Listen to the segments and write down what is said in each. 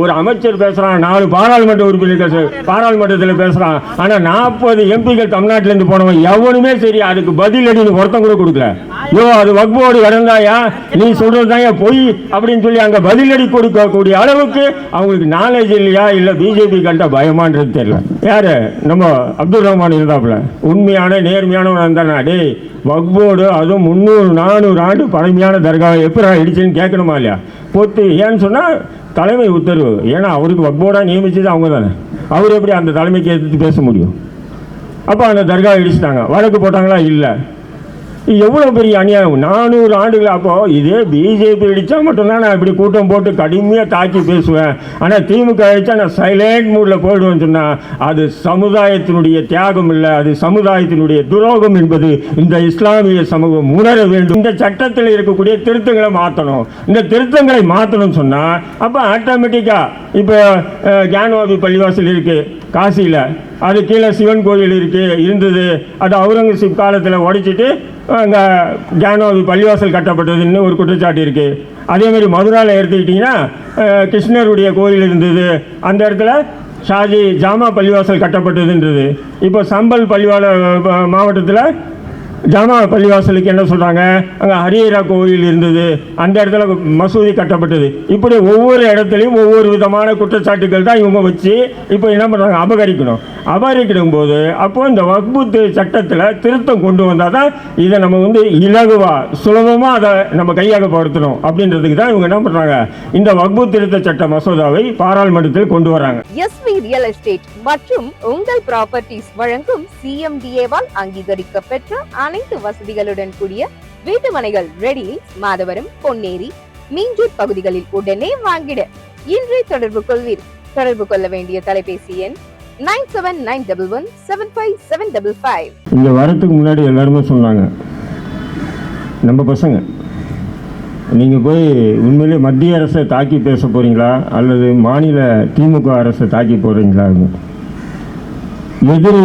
ஒரு அமைச்சர் பேசுறான் நாலு பாராளுமன்ற உறுப்பினர்கள் பாராளுமன்றத்தில் பேசுறான். ஆனா நாற்பது எம்பிக்கள் தமிழ்நாட்டுல இருந்து போனவன் எவனுமே சரி அதுக்கு பதில் நீ ஒருத்தன் கூட கொடுக்கல. யோ அது வக்போடு கடந்தாயா? நீ சொல்றதுதாயா பொய் அப்படின்னு சொல்லி அங்க பதிலடி கொடுக்கக்கூடிய அளவுக்கு அவங்களுக்கு நாலேஜ் இல்லையா இல்ல பிஜேபி கண்ட பயமான்றது தெரியல. யாரு? நம்ம அப்துல் ரஹ்மான் இருந்தாப்புல. உண்மையான நேர்மையானவன் இருந்தானா? டே வக்போடு அதுவும் முந்நூறு நானூறு ஆண்டு பழமையான தர்காவை எப்படி இடிச்சுன்னு கேட்கணுமா இல்லையா? பொத்து ஏன்னு சொன்னா தலைமை உத்தரவு. ஏன்னா அவருக்கு வக்போர்டாக நியமிச்சது அவங்க தானே அவர் எப்படி அந்த தலைமைக்கு எதிர்த்து பேச முடியும்? அப்போ அந்த தர்கா இடிச்சிட்டாங்க. வழக்கு போட்டாங்களா? இல்லை. எவ்வளோ பெரிய அநியாயம்? நானூறு ஆண்டுகள் அப்போ இதே பிஜேபி அடித்தா மட்டும்தான் நான் இப்படி கூட்டம் போட்டு கடுமையாக தாக்கி பேசுவேன். ஆனால் திமுக அடித்தா நான் சைலண்ட் மூடில் போயிடுவேன்னு சொன்னால் அது சமுதாயத்தினுடைய தியாகம் இல்லை அது சமுதாயத்தினுடைய துரோகம் என்பது இந்த இஸ்லாமிய சமூகம் உணர வேண்டும். இந்த சட்டத்தில் இருக்கக்கூடிய திருத்தங்களை மாற்றணும் இந்த திருத்தங்களை மாற்றணும்னு சொன்னால் அப்போ ஆட்டோமேட்டிக்காக இப்போ ஜான்வாபி பள்ளிவாசல் இருக்குது காசியில். அது கீழே சிவன் கோயில் இருக்குது இருந்தது. அது அவுரங்கசீப் காலத்தில் உடைச்சிட்டு அங்கே ஜானோவி பள்ளிவாசல் கட்டப்பட்டதுன்னு ஒரு குற்றச்சாட்டு இருக்குது அதே மாதிரி மதுராவில் எடுத்துக்கிட்டிங்கன்னா கிருஷ்ணருடைய கோயில் இருந்தது. அந்த இடத்துல ஷாஜி ஜாமா பள்ளிவாசல் கட்டப்பட்டதுன்றது. இப்போ சம்பல் பள்ளிவாள மாவட்டத்தில் ஜாமா பள்ளிவாசலுக்கு என்ன சொல்கிறாங்க அங்கே ஹரியரா கோயில் இருந்தது. அந்த இடத்துல மசூதி கட்டப்பட்டது. இப்படி ஒவ்வொரு இடத்துலையும் ஒவ்வொரு விதமான குற்றச்சாட்டுகள் தான் இவங்க வச்சு இப்போ என்ன பண்ணுறாங்க அபகரிக்கணும். அபகரிக்கணும் போது அப்போது இந்த வக்பு சட்டத்தில் திருத்தம் கொண்டு வந்தால் தான் இதை நம்ம வந்து இலகுவாக சுலபமாக அதை நம்ம கையகப்படுத்தணும் அப்படின்றதுக்கு தான் இவங்க என்ன பண்ணுறாங்க இந்த வக்பு திருத்த சட்ட மசோதாவை பாராளுமன்றத்தில் கொண்டு வராங்க. எஸ்வி ரியல் எஸ்டேட் மற்றும் உங்கள் ப்ராப்பர்ட்டிஸ் வழங்கும் சிஎம்டிஏவால் அங்கீகரிக்கப்பெற்ற அனைத்து வசதிகளுடன் கூடிய வீட்டு மனைகள் ரெடி மாதவரம் பொன்னேரி மீஞ்சூர் பகுதிகளில் உடனே வாங்கிட. இன்றே தொடர்பு கொள்வீர். தொடர்பு கொள்ள வேண்டிய தொலைபேசி எண் nine seven nine double one seven five seven double five. இங்கே வரத்துக்கு முன்னாடி எல்லாருமே சொன்னாங்க. நம்ம பசங்க நீங்கள் போய் உண்மையிலே மத்திய அரசை தாக்கி பேச போகிறீங்களா அல்லது மாநில திமுக அரசை தாக்கி போகிறீங்களா எதிரி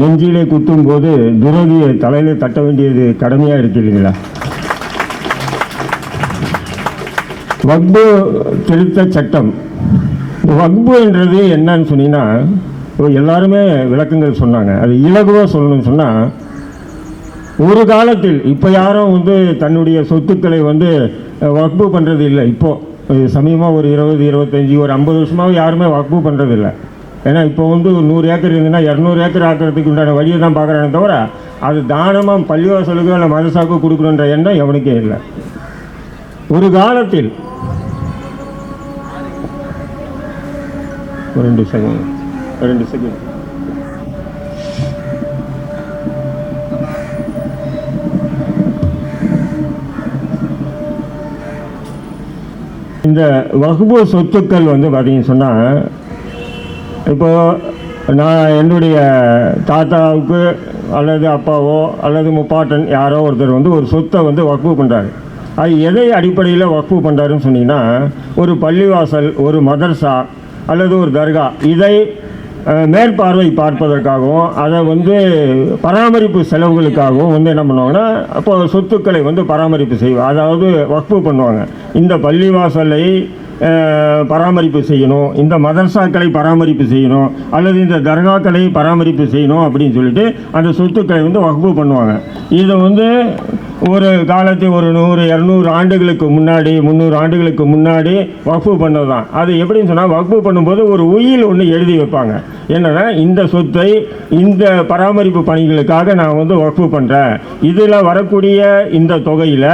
நெஞ்சிலே குத்தும் போது துரோகியை தலையில தட்ட வேண்டியது கடமையாக இருக்கு இல்லைங்களா? வக்பு திருத்த சட்டம். வக்பு என்றது என்னன்னு சொன்னீங்கன்னா எல்லாருமே விளக்கங்கள் சொன்னாங்க. அது இலகுவாக சொல்லணும்னு சொன்னால் ஒரு காலத்தில் இப்போ யாரும் வந்து தன்னுடைய சொத்துக்களை வந்து வக்பு பண்ணுறது இல்லை. இப்போது சமீபமாக ஒரு இருபது இருபத்தஞ்சி ஒரு ஐம்பது வருஷமாகவும் யாருமே வக்பு பண்ணுறது இல்லை. ஏன்னா இப்போ வந்து ஒரு நூறு ஏக்கர் இருந்ததுன்னா இரநூறு ஏக்கர் ஆக்கிறதுக்கு உண்டான வழியை தான் பார்க்குறானே தவிர அது தானமாக பள்ளிவாசலுக்கோ இல்லை மதசாக்கோ கொடுக்கணுன்ற எண்ணம் எவனுக்கே இல்லை. ஒரு காலத்தில் ரெண்டு செகண்ட் ரெண்டு செகண்ட் இந்த வகுப்பு சொத்துக்கள் வந்து பார்த்தீங்கன்னு சொன்னால் இப்போது நான் என்னுடைய தாத்தாவுக்கு அல்லது அப்பாவோ அல்லது முப்பாட்டன் யாரோ ஒருத்தர் வந்து ஒரு சொத்தை வந்து வக்ஃபு பண்ணுறாரு அது எதை அடிப்படையில் வக்ஃபு பண்ணுறாருன்னு சொன்னீங்கன்னா ஒரு பள்ளிவாசல் ஒரு மதர்சா அல்லது ஒரு தர்கா இதை மேற்பார்வை பார்ப்பதற்காகவும் அதை வந்து பராமரிப்பு செலவுகளுக்காகவும் வந்து என்ன பண்ணுவாங்கன்னா அப்போ சொத்துக்களை வந்து பராமரிப்பு செய்வாங்க அதாவது வக்ஃபு பண்ணுவாங்க. இந்த பள்ளிவாசலை பராமரிப்பு செய்யணும். இந்த மதரசாக்களை பராமரிப்பு செய்யணும். அல்லது இந்த தர்காக்களை பராமரிப்பு செய்யணும் அப்படின்னு சொல்லிட்டு அந்த சொத்துக்களை வந்து வகுப்பு பண்ணுவாங்க. இதை வந்து ஒரு காலத்தில் ஒரு நூறு இரநூறு ஆண்டுகளுக்கு முன்னாடி முந்நூறு ஆண்டுகளுக்கு முன்னாடி வக்ஃபு பண்ணது தான் அது எப்படின்னு சொன்னால் வக்ஃபு பண்ணும்போது ஒரு உயில் ஒன்று எழுதி வைப்பாங்க. என்னென்னா இந்த சொத்தை இந்த பராமரிப்பு பணிகளுக்காக நான் வந்து வக்ஃபு பண்ணுறேன் இதில் வரக்கூடிய இந்த தொகையில்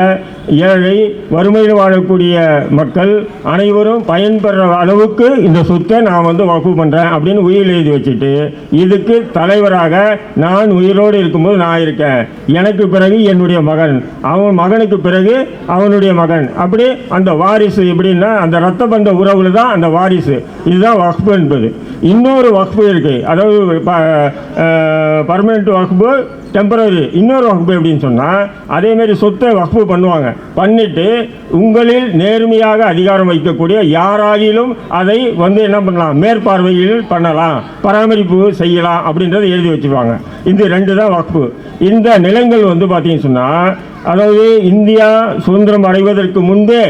ஏழை வறுமையில் வாழக்கூடிய மக்கள் அனைவரும் பயன்பெற அளவுக்கு இந்த சொத்தை நான் வந்து வகுப்பு பண்ணுறேன் அப்படின்னு உயிர் எழுதி வச்சுட்டு இதுக்கு தலைவராக நான் உயிரோடு இருக்கும்போது நான் இருக்கேன். எனக்கு பிறகு என்னுடைய மகன். அவன் மகனுக்கு பிறகு அவனுடைய மகன். அப்படி அந்த வாரிசு எப்படின்னா அந்த ரத்த பந்த உறவுல தான் அந்த வாரிசு. இதுதான் வக்ஃபு என்பது. இன்னொரு வக்ஃபு இருக்குது அதாவது பர்மனெண்ட் வக்ஃபு டெம்பரரி இன்னொரு வகுப்பு எப்படின்னு சொன்னால் அதேமாரி சொத்தை வகுப்பு பண்ணுவாங்க. பண்ணிட்டு உங்களில் நேர்மையாக அதிகாரம் வைக்கக்கூடிய யாராகிலும் அதை வந்து என்ன பண்ணலாம்? மேற்பார்வையில் பண்ணலாம். பராமரிப்பு செய்யலாம் அப்படின்றத எழுதி வச்சுருவாங்க. இது ரெண்டு தான் வகுப்பு இந்த நிலங்கள் வந்து பார்த்தீங்கன்னு சொன்னால் அதாவது இந்தியா சுதந்திரம் அடைவதற்கு முன்பே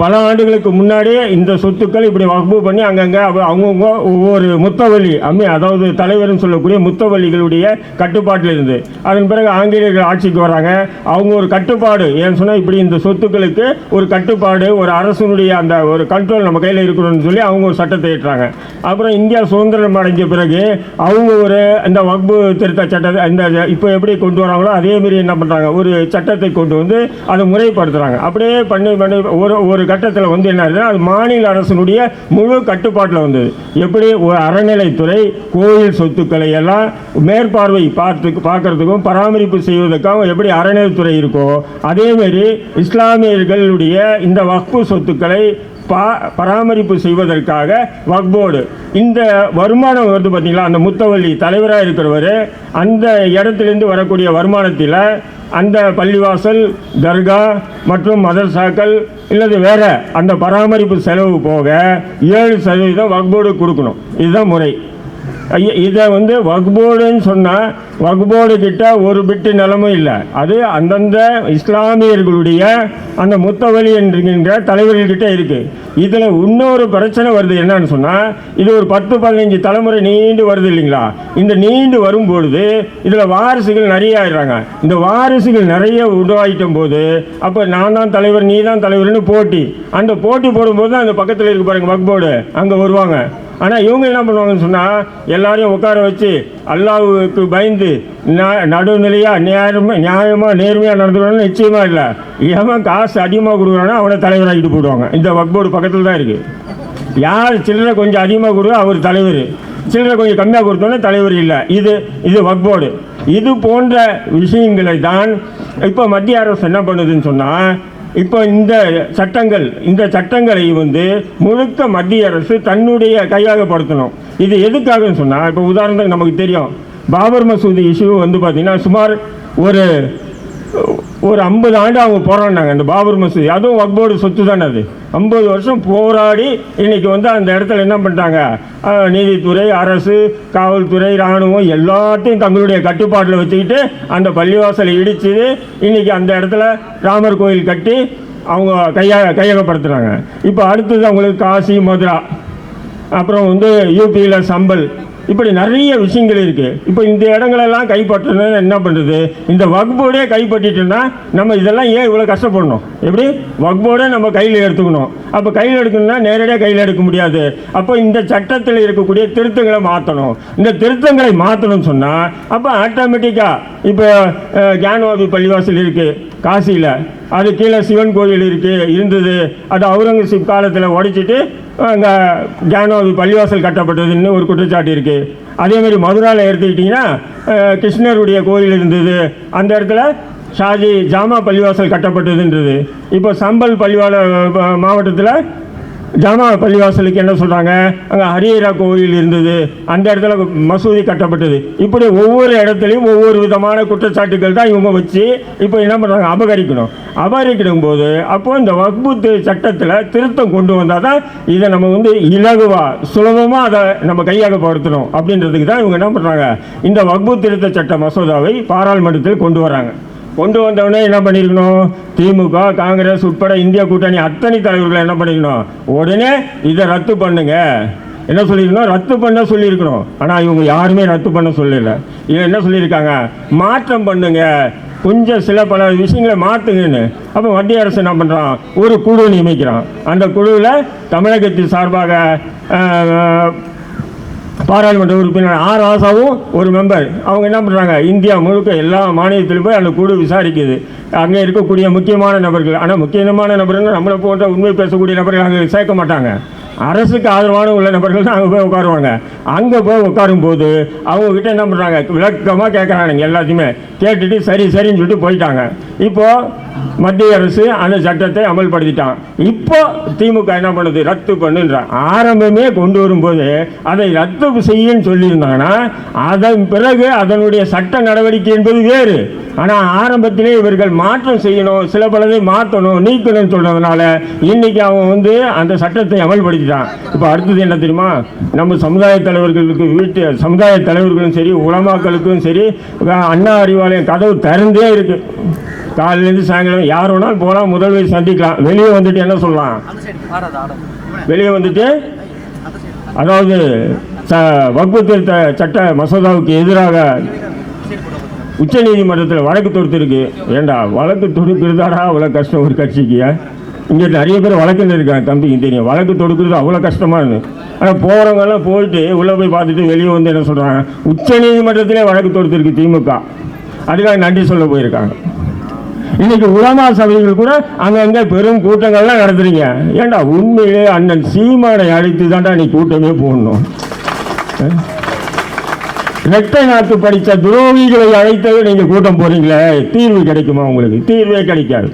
பல ஆண்டுகளுக்கு முன்னாடியே இந்த சொத்துக்கள் இப்படி வகுப்பு பண்ணி அங்கங்கே அவங்கவுங்க ஒவ்வொரு முத்தவள்ளி அம்மி அதாவது தலைவர்னு சொல்லக்கூடிய முத்தவள்ளிகளுடைய கட்டுப்பாட்டில் இருந்து. அதன் பிறகு ஆங்கிலேயர்கள் ஆட்சிக்கு வராங்க அவங்க ஒரு கட்டுப்பாடு. ஏன்னு சொன்னால் இப்படி இந்த சொத்துக்களுக்கு ஒரு கட்டுப்பாடு ஒரு அரசனுடைய அந்த ஒரு கண்ட்ரோல் நம்ம கையில் இருக்கணும்னு சொல்லி அவங்க ஒரு சட்டத்தை ஏற்றாங்க. அப்புறம் இந்தியா சுதந்திரம் அடைஞ்ச பிறகு அவங்க ஒரு இந்த வகுப்பு திருத்த சட்டத்தை இந்த இப்போ எப்படி கொண்டு வராங்களோ அதே என்ன பண்ணுறாங்க ஒரு சட்டத்தை கொண்டு வந்து அதை முறைப்படுத்துகிறாங்க அப்படியே பண்ணி பண்ணி ஒரு ஒரு கட்டத்தில் வந்து என்ன ஆகுதுன்னா அது மாநில அரசினுடைய முழு கட்டுப்பாட்டில் வந்தது. எப்படி? ஒரு அறநிலைத்துறை கோயில் சொத்துக்களை எல்லாம் மேற்பார்வை பார்த்து பார்க்கறதுக்கும் பராமரிப்பு செய்வதற்காகவும் எப்படி அறநிலைத்துறை இருக்கோ அதேமாரி இஸ்லாமியர்களுடைய இந்த வக்பு சொத்துக்களை பா பராமரிப்பு செய்வதற்காக வக்போர்டு. இந்த வருமானம் வருது பார்த்தீங்களா அந்த முத்தவள்ளி தலைவராக இருக்கிறவர் அந்த இடத்துலேருந்து வரக்கூடிய வருமானத்தில் அந்த பள்ளிவாசல் தர்கா மற்றும் மதர்சாக்கள் இல்லது வேறு அந்த பராமரிப்பு செலவு போக ஏழு சதவீதம் வக்போர்டு கொடுக்கணும். இதுதான் முறை. இதை வந்து வக்போர்டுன்னு சொன்னால் வக்போர்டு கிட்ட ஒரு பிட்டு நிலமும் இல்லை. அது அந்தந்த இஸ்லாமியர்களுடைய அந்த முத்தவழி என்கின்ற தலைவர்கள்கிட்ட இருக்குது இதில் இன்னொரு பிரச்சனை வருது என்னன்னு சொன்னால் இது ஒரு பத்து பதினஞ்சு தலைமுறை நீண்டு வருது இல்லைங்களா? இந்த நீண்டு வரும்பொழுது இதில் வாரிசுகள் நிறைய ஆயிடுறாங்க. இந்த வாரிசுகள் நிறைய உருவாயிட்டும் போது அப்போ நான் தான் தலைவர் நீ தான் தலைவர்னு போட்டி. அந்த போட்டி போடும்போது தான் அந்த பக்கத்தில் இருக்கு பாருங்க வக்போர்டு அங்கே வருவாங்க. ஆனால் இவங்க என்ன பண்ணுவாங்கன்னு சொன்னால் எல்லாரையும் உட்கார வச்சு அல்லாவுக்கு பயந்து ந- நடுநிலையா நியாயமாக நேர்மையாக நடந்துக்கணும்னு நிச்சயமாக இல்லை. எவன் காசு அதிகமாக கொடுக்குறானோ அவனை தலைவராகிட்டு போடுவாங்க இந்த வக்போர்டு பக்கத்தில் தான் இருக்குது யார் சில்லறை கொஞ்சம் அதிகமாக கொடுத்தோ அவர் தலைவர். சில்லறை கொஞ்சம் கம்மியாக கொடுத்தோன்னே தலைவர் இல்லை. இது இது வக்போர்டு. இது போன்ற விஷயங்களை தான் இப்போ மத்திய அரசு என்ன பண்ணுதுன்னு சொன்னால் இப்போ இந்த சட்டங்கள் இந்த சட்டங்களை வந்து முழுக்க மத்திய அரசு தன்னுடைய கையாகப்படுத்தணும். இது எதுக்காகன்னு சொன்னால் இப்போ உதாரணத்துக்கு நமக்கு தெரியும். பாபர் மசூதி இஷ்யூ வந்து பார்த்திங்கன்னா சுமார் ஒரு ஒரு ஐம்பது ஆண்டு அவங்க போராடினாங்க அந்த பாபர் மசூதி. அதுவும் வக்போர்டு சொத்து தானே அது. ஐம்பது வருஷம் போராடி இன்னைக்கு வந்து அந்த இடத்துல என்ன பண்ணிட்டாங்க? நீதித்துறை அரசு காவல்துறை இராணுவம் எல்லாத்தையும் தங்களுடைய கட்டுப்பாட்டில் வச்சுக்கிட்டு அந்த பள்ளிவாசலை இடிச்சு இன்னைக்கு அந்த இடத்துல ராமர் கோயில் கட்டி அவங்க கையா கையகப்படுத்துகிறாங்க இப்போ அடுத்தது அவங்களுக்கு காசி மதுரா. அப்புறம் வந்து யூபியில் சம்பல். இப்படி நிறைய விஷயங்கள் இருக்குது இப்போ இந்த இடங்களெல்லாம் கைப்பற்றணும்னு என்ன பண்ணுறது இந்த வகுப்போடே கைப்பற்றிட்டுன்னா நம்ம இதெல்லாம் ஏன் இவ்வளோ கஷ்டப்படணும்? எப்படி? வகுப்போடே நம்ம கையில் எடுத்துக்கணும். அப்போ கையில் எடுக்கணும்னா நேரடியாக கையில் எடுக்க முடியாது. அப்போ இந்த சட்டத்தில் இருக்கக்கூடிய திருத்தங்களை மாற்றணும் இந்த திருத்தங்களை மாற்றணும்னு சொன்னால் அப்போ ஆட்டோமேட்டிக்காக இப்போ ஜான்வாபி பள்ளிவாசல் இருக்குது காசியில். அது கீழே சிவன் கோயில் இருக்குது இருந்தது. அது அவுரங்கசீப் காலத்தில் உடைச்சிட்டு இந்த ஜானோது பள்ளிவாசல் கட்டப்பட்டதுன்னு ஒரு குற்றச்சாட்டு இருக்குது அதேமாரி மதுராவில் எடுத்துக்கிட்டிங்கன்னா கிருஷ்ணருடைய கோயில் இருந்தது. அந்த இடத்துல ஷாஜி ஜாமா பள்ளிவாசல் கட்டப்பட்டதுன்றது. இப்போ சம்பல் பள்ளிவாள மாவட்டத்தில் ஜாமா பள்ளிவாசலுக்கு என்ன சொல்கிறாங்க அங்கே ஹரியரா கோயில் இருந்தது. அந்த இடத்துல மசூதி கட்டப்பட்டது. இப்படி ஒவ்வொரு இடத்துலையும் ஒவ்வொரு விதமான குற்றச்சாட்டுகள் தான் இவங்க வச்சு இப்போ என்ன பண்ணுறாங்க அபகரிக்கணும். அபகரிக்கணும் போது அப்போது இந்த வக்புத்து சட்டத்தில் திருத்தம் கொண்டு வந்தால் தான் இதை நம்ம வந்து இலகுவாக சுலபமாக அதை நம்ம கையாக படுத்தணும் அப்படின்றதுக்கு தான் இவங்க என்ன பண்ணுறாங்க இந்த வக்பு திருத்த சட்ட மசோதாவை பாராளுமன்றத்தில் கொண்டு வராங்க கொண்டு வந்தவொடனே என்ன பண்ணியிருக்கணும் திமுக காங்கிரஸ் உட்பட இந்திய கூட்டணி அத்தனை தலைவர்களை என்ன பண்ணிக்கணும் உடனே இதை ரத்து பண்ணுங்க. என்ன சொல்லியிருக்கணும் ரத்து பண்ண சொல்லியிருக்கணும் ஆனால் இவங்க யாருமே ரத்து பண்ண சொல்லலை. இவங்க என்ன சொல்லியிருக்காங்க? மாற்றம் பண்ணுங்க. கொஞ்சம் சில பல விஷயங்களை மாற்றுங்கன்னு அப்போ மத்திய அரசு என்ன பண்ணுறான் ஒரு குழு நியமிக்கிறான். அந்த குழுவில் தமிழகத்தின் சார்பாக பாராளுமன்ற உறுப்பினர் ஆர். ஆசாவும் ஒரு மெம்பர் அவங்க என்ன பண்ணுறாங்க இந்தியா முழுக்க எல்லா மாநிலத்திலும் போய் அந்த குழு விசாரிக்குது. அங்கே இருக்கக்கூடிய முக்கியமான நபர்கள். ஆனால் முக்கியமான நபர்கள் நம்மளை போன்ற உண்மை பேசக்கூடிய நபர்கள் அங்கே சேர்க்க மாட்டாங்க. அரசுக்கு ஆதரவான உள்ள நபர்கள் தான் அங்கே போய் உட்காருவாங்க. அங்கே போய் உட்காரும் போது அவங்கக்கிட்ட என்ன பண்ணுறாங்க விளக்கமாக கேட்குறானுங்க எல்லாத்தையுமே. கேட்டுட்டு சரி சரின்னு சொல்லிட்டு போயிட்டாங்க. இப்போது மத்திய அரசு அந்த சட்டத்தை அமல்படுத்திட்டான். இப்போ திமுக என்ன பண்ணுது? ரத்து பண்ணுன்ற. ஆரம்பமே கொண்டு வரும்போது அதை ரத்து செய்யுன்னு சொல்லியிருந்தாங்கன்னா அதன் பிறகு அதனுடைய சட்ட நடவடிக்கை என்பது வேறு. ஆனால் ஆரம்பத்திலே இவர்கள் மாற்றம் செய்யணும் சில பலதை மாற்றணும் நீக்கணும்னு சொல்கிறதுனால இன்னைக்கு அவன் வந்து அந்த சட்டத்தை தான் இப்போ அடுத்தது என்ன தெரியுமா? நம்ம சமுதாய தலைவர்களுக்கு வீட்டு சமுதாய தலைவர்களும் சரி உலமாக்களுக்கும் சரி அண்ணா அறிவாலயம் கதவு திறந்தே இருக்கு. காலையிலேருந்து சாயங்காலம் யார் வேணாலும் போகலாம் முதல்வர் சந்திக்கலாம். வெளியே வந்துட்டு என்ன சொல்லலாம்? வெளியே வந்துட்டு அதாவது ச வகுப்பு திருத்த சட்ட மசோதாவுக்கு எதிராக உச்ச நீதிமன்றத்தில் வழக்கு தொடுத்திருக்கு. ஏண்டா வழக்கு தொடுக்கிறதாடா அவ்வளோ கஷ்டம் ஒரு கட்சிக்கு இங்கே நிறைய பேர் வழக்குன்னு இருக்காங்க தம்பிக்கு தெரியும் வழக்கு தொடுக்கிறது அவ்வளோ கஷ்டமானு ஆனால் போகிறவங்கெல்லாம் போயிட்டு உள்ளே போய் பார்த்துட்டு வெளியே வந்து என்ன சொல்கிறாங்க உச்ச நீதிமன்றத்திலே வழக்கு தொடுத்திருக்கு திமுக. அதுக்காக நன்றி சொல்ல போயிருக்காங்க. இன்னைக்கு உலமா சபைகள் கூட அங்கங்கே பெரும் கூட்டங்கள்லாம் நடத்துறீங்க. ஏண்டா உண்மையிலே அண்ணன் சீமானை அழைத்து தாண்டா நீ கூட்டமே போடணும். ரெட்டை நாட்டு படித்த துரோகிகளை அழைத்தது நீங்கள் கூட்டம் போகிறீங்களே தீர்வு கிடைக்குமா உங்களுக்கு? தீர்வே கிடைக்காது.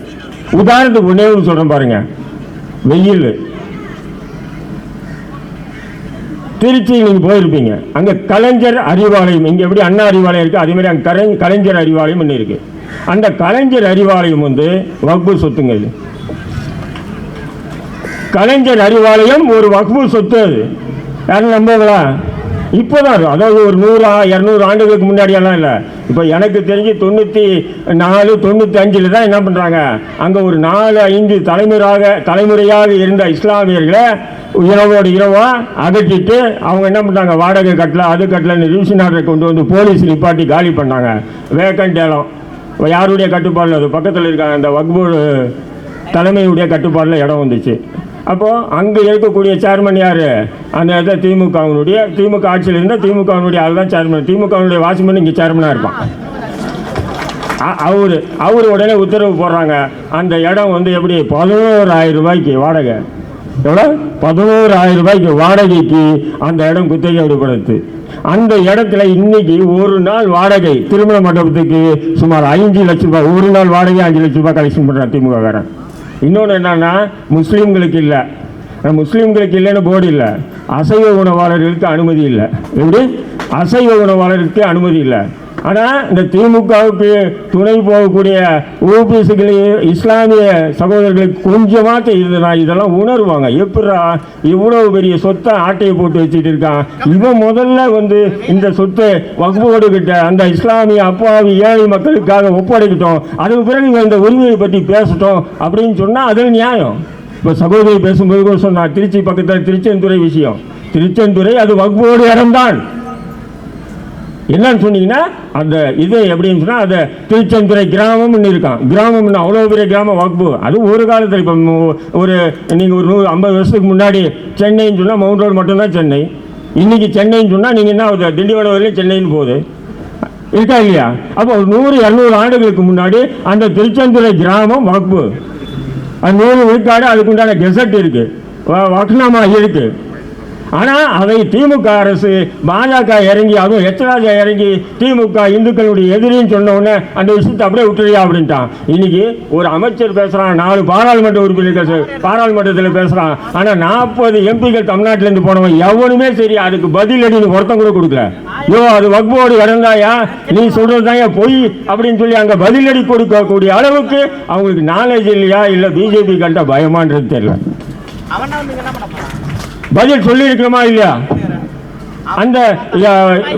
உதாரணத்துக்கு ஒன்னே ஒன்று சொல்றேன் பாருங்க. வெயில். திருச்சி நீங்கள் போயிருப்பீங்க. அங்கே கலைஞர் அறிவாலயம் இங்கே எப்படி அண்ணா அறிவாலயம் இருக்குது அதே மாதிரி அங்க கலை- கலைஞர் அறிவாலயம் ஒன்று இருக்குது அந்த கலைஞர் அறிவாலயம் வந்து வகுப்பு சொத்துங்க இது. கலைஞர் அறிவாலயம் ஒரு வகுப்பு சொத்து அது. யாரும் நம்புங்களா இப்போதான் அதாவது ஒரு நூறு இரநூறு ஆண்டுகளுக்கு முன்னாடியெல்லாம் இல்லை. இப்போ எனக்கு தெரிஞ்சு தொண்ணூற்றி நாலு தொண்ணூற்றி அஞ்சில் தான் என்ன பண்ணுறாங்க அங்கே ஒரு நாலு ஐந்து தலைமுறையாக தலைமுறையாக இருந்த இஸ்லாமியர்களை இரவோடு இரவாக அகற்றிட்டு அவங்க என்ன பண்ணாங்க வாடகை கட்டல அது கட்டலன்னு ரிவிஷன் ஆர்டரை கொண்டு வந்து போலீஸ் நிப்பாட்டி காலி பண்ணாங்க. வேக்கண்ட் இடம் யாருடைய கட்டுப்பாடில்? அது பக்கத்தில் இருக்காங்க அந்த வக்போர்டு தலைமையுடைய கட்டுப்பாடில் இடம் வந்துச்சு. அப்போது அங்கே இருக்கக்கூடிய சேர்மன் யார்? அந்த இடத்துல திமுகவினுடைய திமுக ஆட்சியில் இருந்தால் திமுகவினுடைய ஆள் தான் சேர்மன் திமுகவினுடைய வாட்ச்மேன் இங்கே சேர்மனாக இருப்பான். அவர் அவர் உடனே உத்தரவு போடுறாங்க. அந்த இடம் வந்து எப்படி? பதினோராயிரம் ரூபாய்க்கு வாடகை. எவ்வளோ? பதினோராயிரம் ரூபாய்க்கு வாடகைக்கு அந்த இடம் குத்தகை விடுபடுது அந்த இடத்துல இன்னைக்கு ஒரு நாள் வாடகை. திருமண மண்டபத்துக்கு சுமார் அஞ்சு லட்சம் ரூபாய் ஒரு நாள் வாடகை அஞ்சு லட்சம் ரூபாய் கலெக்ஷன் பண்ணுறான் திமுக காரன் இன்னொன்று என்னன்னா முஸ்லீம்களுக்கு இல்லை. முஸ்லீம்களுக்கு இல்லைன்னு போர்டு இல்லை. அசைவ உணவாளர்களுக்கு அனுமதி இல்லை. எப்படி? அசைவ உணவாளருக்கு அனுமதி இல்லை. ஆனால் இந்த திமுகவுக்கு துணை போகக்கூடிய ஓபிஎஸ்களையும் இஸ்லாமிய சகோதரர்களுக்கு கொஞ்சமாத்த இருந்ததா இதெல்லாம் உணர்வாங்க. எப்படா இவ்வளவு பெரிய சொத்தை ஆட்டையை போட்டு வச்சுட்டு இருக்கான்? இவன் முதல்ல வந்து இந்த சொத்தை வகுப்போடு கிட்ட அந்த இஸ்லாமிய அப்பாவி ஏழை மக்களுக்காக ஒப்படைக்கிட்டோம். அதுக்கு பிறகு இவன் இந்த உரிமையை பற்றி பேசட்டும் அப்படின்னு சொன்னால் அது நியாயம். இப்போ சகோதரி பேசும்போது கூட சொன்னான் திருச்சி பக்கத்தில் திருச்செந்துறை விஷயம். திருச்செந்துறை அது வகுப்போடு இடம்தான் என்னன்னு சொன்னீங்கன்னா அந்த இது எப்படின்னு சொன்னால் அந்த திருச்செந்துறை கிராமம்னு இருக்கான். கிராமம்னு அவ்வளோ பெரிய கிராமம் வகுப்பு அது ஒரு காலத்தில் இப்போ ஒரு நீங்கள் ஒரு நூறு ஐம்பது வருஷத்துக்கு முன்னாடி சென்னைன்னு சொன்னால் மவுண்ட் ரோடு மட்டும்தான் சென்னை. இன்றைக்கி சென்னைன்னு சொன்னால் நீங்கள் என்ன ஆகுது? திண்டிவனம் வரையிலும் சென்னைன்னு போகுது. இருக்கா இல்லையா? அப்போ ஒரு நூறு இரநூறு ஆண்டுகளுக்கு முன்னாடி அந்த திருச்செந்துறை கிராமம் வகுப்பு அது நூறு விழுக்காடு அதுக்குண்டான கெசட் இருக்கு. வ- வக்னாமா ஆனால் அதை திமுக அரசு பாஜக இறங்கி அதுவும் எச்சராஜா இறங்கி திமுக இந்துக்களுடைய எதிரின்னு சொன்ன உடனே அந்த விஷயத்தை அப்படியே விட்டுறியா அப்படின்ட்டான். இன்னைக்கு ஒரு அமைச்சர் பேசுகிறான் நாலு பாராளுமன்ற உறுப்பினர்கள் பாராளுமன்றத்தில் பேசுகிறான் ஆனால் நாற்பது எம்பிக்கள் தமிழ்நாட்டிலேருந்து போனவன் எவனுமே சரி அதுக்கு பதில் அடின்னு ஒருத்தம் கூட கொடுக்கல. யோ அது வக்போடு இறந்தாயா? நீ சொல்றது பொய் அப்படின்னு சொல்லி அங்கே பதிலடி கொடுக்கக்கூடிய அளவுக்கு அவங்களுக்கு நாலேஜ் இல்லையா? இல்லை பிஜேபி கண்ட பயமான்றது தெரியல. அவன் வந்து என்ன பண்ண போறான்? பதில் சொல்லி இல்லையா? அந்த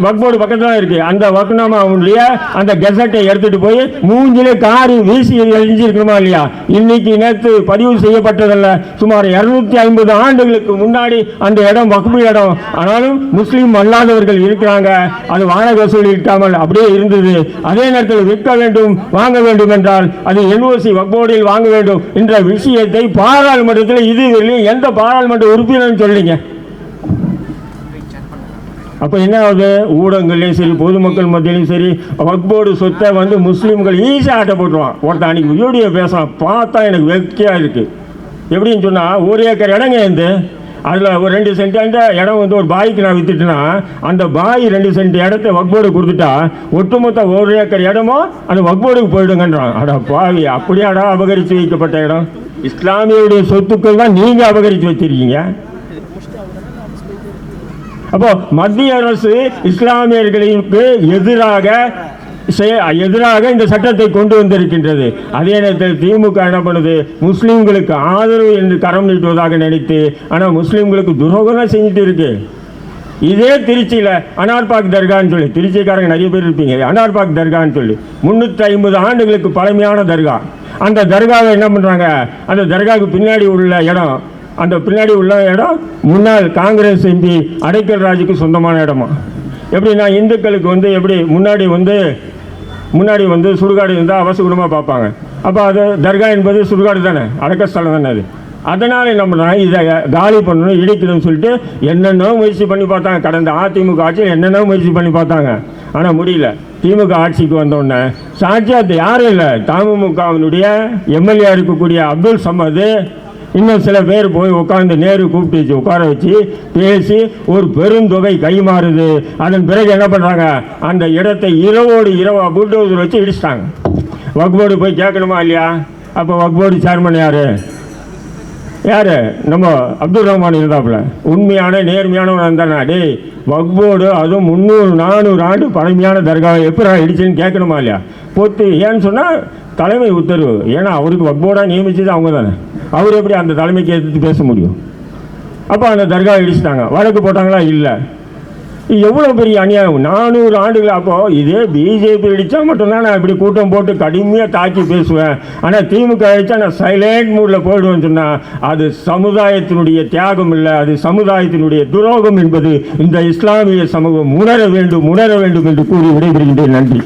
வக்போர்டு பக்கத்துல தான் இருக்கு. அந்த வக்னாமாவுடைய அந்த கெசட்டை எடுத்துட்டு போய் மூஞ்சிலே காரி வீசி எரிஞ்சிருக்கணுமா இல்லையா? இன்னைக்கு நேற்று பதிவு செய்யப்பட்டதல்ல. சுமார் இருநூத்தி ஐம்பது ஆண்டுகளுக்கு முன்னாடி அந்த இடம் வகுப்பு இடம். ஆனாலும் முஸ்லீம் அல்லாதவர்கள் இருக்கிறாங்க. அது வாடகை வசூல் இருக்காமல் அப்படியே இருந்தது. அதே நேரத்தில் விற்க வேண்டும் வாங்க வேண்டும் என்றால் அது என்ஓசி வக்போர்டில் வாங்க வேண்டும் என்ற விஷயத்தை பாராளுமன்றத்தில் இதுவரையிலும் எந்த பாராளுமன்ற உறுப்பினர் சொல்லிங்க அப்போ என்ன ஆகுது? ஊடகங்கள்லையும் சரி பொதுமக்கள் மத்தியிலையும் சரி வக்போர்டு சொத்தை வந்து முஸ்லீம்கள் ஈஸியாக ஆட்ட போட்டுருவான். ஒருத்தன் அன்னைக்கு வீடியோ பேசுகிறான் பார்த்தா எனக்கு வெக்கையாக இருக்குது எப்படின்னு சொன்னால் ஒரு ஏக்கர் இடங்க இருந்து அதில் ஒரு ரெண்டு சென்ட் இடம் வந்து ஒரு பாய்க்கு நான் விற்றுட்டேன்னா அந்த பாய் ரெண்டு சென்ட் இடத்த வக்போர்டு கொடுத்துட்டா ஒட்டுமொத்த ஒரு ஏக்கர் இடமும் அந்த வக்போர்டுக்கு போயிடுங்கன்றான். அடா பாவி அப்படியாடா அபகரித்து வைக்கப்பட்ட இடம்? இஸ்லாமியருடைய சொத்துக்கள் தான் நீங்கள் அபகரித்து வச்சிருக்கீங்க. அப்போ மத்திய அரசு இஸ்லாமியர்களுக்கு எதிராக எதிராக இந்த சட்டத்தை கொண்டு வந்திருக்கின்றது. அதே நேரத்தில் திமுக என்ன பண்ணுது? முஸ்லீம்களுக்கு ஆதரவு என்று கரம் நீட்டுவதாக நினைத்து ஆனால் முஸ்லீம்களுக்கு துரோகம் செஞ்சுட்டு இருக்கு. இதே திருச்சியில் அனார்பாக் தர்கான்னு சொல்லி திருச்சிக்காரங்க நிறைய பேர் இருப்பீங்க. அனார்பாக் தர்கான்னு சொல்லி முந்நூற்றி ஐம்பது ஆண்டுகளுக்கு பழமையான தர்கா. அந்த தர்காவை என்ன பண்ணுறாங்க அந்த தர்காவுக்கு பின்னாடி உள்ள இடம் அந்த பின்னாடி உள்ள இடம் முன்னாள் காங்கிரஸ் எம்பி அடைக்கல் ராஜுக்கு சொந்தமான இடமா? எப்படின்னா இந்துக்களுக்கு வந்து எப்படி முன்னாடி வந்து முன்னாடி வந்து சுடுகாடு இருந்தால் அவசகுணமாக பார்ப்பாங்க. அப்போ அது தர்கா என்பது சுடுகாடு தானே? அடக்க ஸ்தலம் தானே அது. அதனால் நம்ம இதை காலி பண்ணணும் இடிக்கணும்னு சொல்லிட்டு என்னென்னோ முயற்சி பண்ணி பார்த்தாங்க. கடந்த அதிமுக ஆட்சியில் என்னென்னோ முயற்சி பண்ணி பார்த்தாங்க. ஆனால் முடியல. திமுக ஆட்சிக்கு வந்தோடனே சாட்சியாத்து யாரும் இல்லை. தமுமுகவினுடைய எம்எல்ஏ இருக்கக்கூடிய அப்துல் சமது இன்னும் சில பேர் போய் உட்காந்து நேரு கூப்பிட்டு வச்சு உட்கார வச்சு பேசி ஒரு பெருந்தொகை கைமாறுது. அதன் பிறகு என்ன பண்ணுறாங்க அந்த இடத்தை இரவோடு இரவா புல்டோசர் வச்சு இடிச்சிட்டாங்க. வக்போர்டு போய் கேட்கணுமா இல்லையா? அப்போ வக்போர்டு சேர்மன் யார்? யார்? நம்ம அப்துல் ரஹ்மான் இருந்தாப்புல. உண்மையான நேர்மையானவன் இருந்தானா டேய் வக்போர்டு அதுவும் முந்நூறு நானூறு ஆண்டு பழமையான தர்காவை எப்படி இடிச்சுன்னு கேட்கணுமா இல்லையா? பொத்து ஏன்னு சொன்னால் தலைமை உத்தரவு. ஏன்னா அவருக்கு வக்போர்டாக நியமிச்சது அவங்க தானே. அவர் எப்படி அந்த தலைமைக்கு எதிர்த்து பேச முடியும்? அப்போ அந்த தர்கா இடிச்சிட்டாங்க. வழக்கு போட்டாங்களா? இல்லை. எவ்வளோ பெரிய அநியாயம். நானூறு ஆண்டுகள் அப்போது இதே பிஜேபி அடித்தா மட்டும்தான் நான் இப்படி கூட்டம் போட்டு கடுமையாக தாக்கி பேசுவேன். ஆனால் திமுக அடித்தா நான் சைலண்ட் மூடில் போயிடுவேன்னு சொன்னால் அது சமுதாயத்தினுடைய தியாகம் இல்லை. அது சமுதாயத்தினுடைய துரோகம் என்பது இந்த இஸ்லாமிய சமூகம் உணர வேண்டும் உணர வேண்டும் என்று கூறி விடைபெறுகின்றேன். நன்றி.